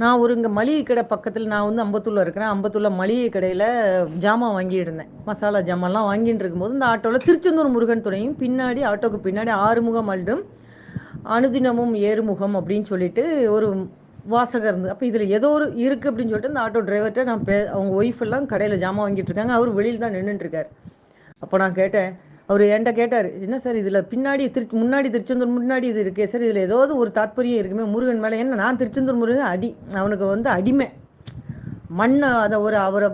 நான் ஒரு இங்கே மளிகை கடை பக்கத்தில் நான் வந்து அம்பத்தூரில் இருக்கிறேன். அம்பத்தூரில் மளிகை கடையில் ஜாமான் வாங்கிட்டு இருந்தேன் மசாலா ஜாமான்லாம் வாங்கிட்டு இருக்கும்போது இந்த ஆட்டோவில் திருச்செந்தூர் முருகன் துணையும் பின்னாடி ஆட்டோக்கு பின்னாடி ஆறுமுகம் அல்டும் அனுதினமும் ஏறுமுகம் அப்படின்னு சொல்லிட்டு ஒரு வாசகம் இருந்து அப்போ இதில் ஏதோ ஒரு இருக்குது அப்படின்னு சொல்லிட்டு இந்த ஆட்டோ டிரைவர்கிட்ட நான் பே அவங்க ஒய்ஃப் எல்லாம் கடையில் ஜாமான் வாங்கிட்டு இருக்காங்க. அவர் வெளியில் தான் நின்றுட்டுருக்கார் அப்போ நான் கேட்டேன் அவர் என்கிட்ட கேட்டார் என்ன சார் இதில் பின்னாடி திரு முன்னாடி திருச்செந்தூர் முன்னாடி இது இருக்கே சார் இதில் ஏதாவது ஒரு தாற்பயம் இருக்குமே முருகன் மேலே என்ன நான் திருச்செந்தூர் முருகன் அடி அவனுக்கு வந்து அடிமை. மண்ணை அதை ஒரு அவரை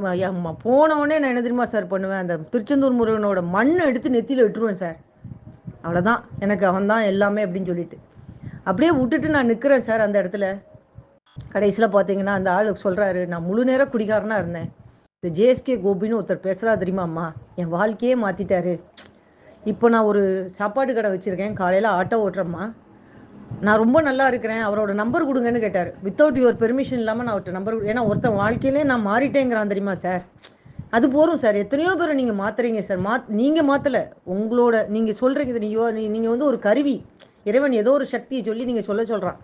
போனவொடனே நான் என்ன தெரியுமா சார் பண்ணுவேன் அந்த திருச்செந்தூர் முருகனோட மண்ணை எடுத்து நெத்தியில் விட்டுருவேன் சார். அவ்வளோதான் எனக்கு அவன் தான் எல்லாமே அப்படின்னு சொல்லிட்டு. அப்படியே விட்டுட்டு நான் நிற்கிறேன் சார் அந்த இடத்துல. கடைசியில் பார்த்தீங்கன்னா அந்த ஆள் சொல்கிறாரு நான் முழு நேரம் குடிகாரனாக இருந்தேன். இந்த ஜேஎஸ்கே கோபின்னு ஒருத்தர் பேசுகிறா தெரியுமாம்மா என் வாழ்க்கையே மாற்றிட்டாரு இப்போ நான் ஒரு சாப்பாடு கடை வச்சுருக்கேன். காலையில் ஆட்டோ ஓட்டுறேம்மா. நான் ரொம்ப நல்லா இருக்கிறேன். அவரோட நம்பர் கொடுங்கன்னு கேட்டார். வித்தவுட் யுவர் பெர்மிஷன் இல்லாமல் நான் அவர்கிட்ட நம்பர் ஏன்னா ஒருத்தன் வாழ்க்கையிலே நான் மாறிட்டேங்கிறான் தெரியுமா சார் அது போகிறோம் சார் எத்தனையோ பேரை நீங்கள் மாத்துறீங்க சார் மாத் நீங்கள் மாற்றலை உங்களோட நீங்கள் சொல்கிறீங்க நீங்கள் நீங்கள் வந்து ஒரு கருவி. இறைவன் ஏதோ ஒரு சக்தியை சொல்லி நீங்கள் சொல்ல சொல்கிறான்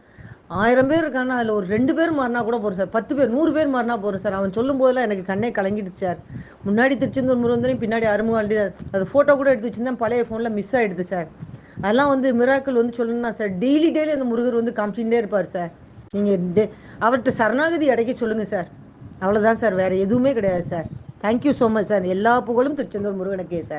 ஆயிரம் பேர் இருக்கானா அதில் ஒரு ரெண்டு பேர் மாறினா கூட போகிறோம் சார். பத்து பேர் நூறு பேர் மாறினா போகிறோம் சார். அவன் சொல்லும் போதெல்லாம் எனக்கு கண்ணே கலங்கிடுச்சு சார். முன்னாடி திருச்செந்தூர் முருகந்தரையும் பின்னாடி அருமுகாண்டி அது ஃபோட்டோ கூட எடுத்து வச்சுருந்தேன். பழைய ஃபோனில் மிஸ் ஆகிடுது சார். அதெல்லாம் வந்து மிராக்கள் வந்து சொல்லணும்னா சார் டெய்லி டெய்லி அந்த முருகர் வந்து காமிச்சுட்டே இருப்பார் சார். நீங்கள் டே அவர்கிட்ட சரணாகதி அடைக்க சொல்லுங்கள் சார். அவ்வளோதான் சார் வேறு எதுவுமே கிடையாது sir. Thank you so much sir. எல்லா புகழும் திருச்செந்தூர் முருகனுக்கே சார்.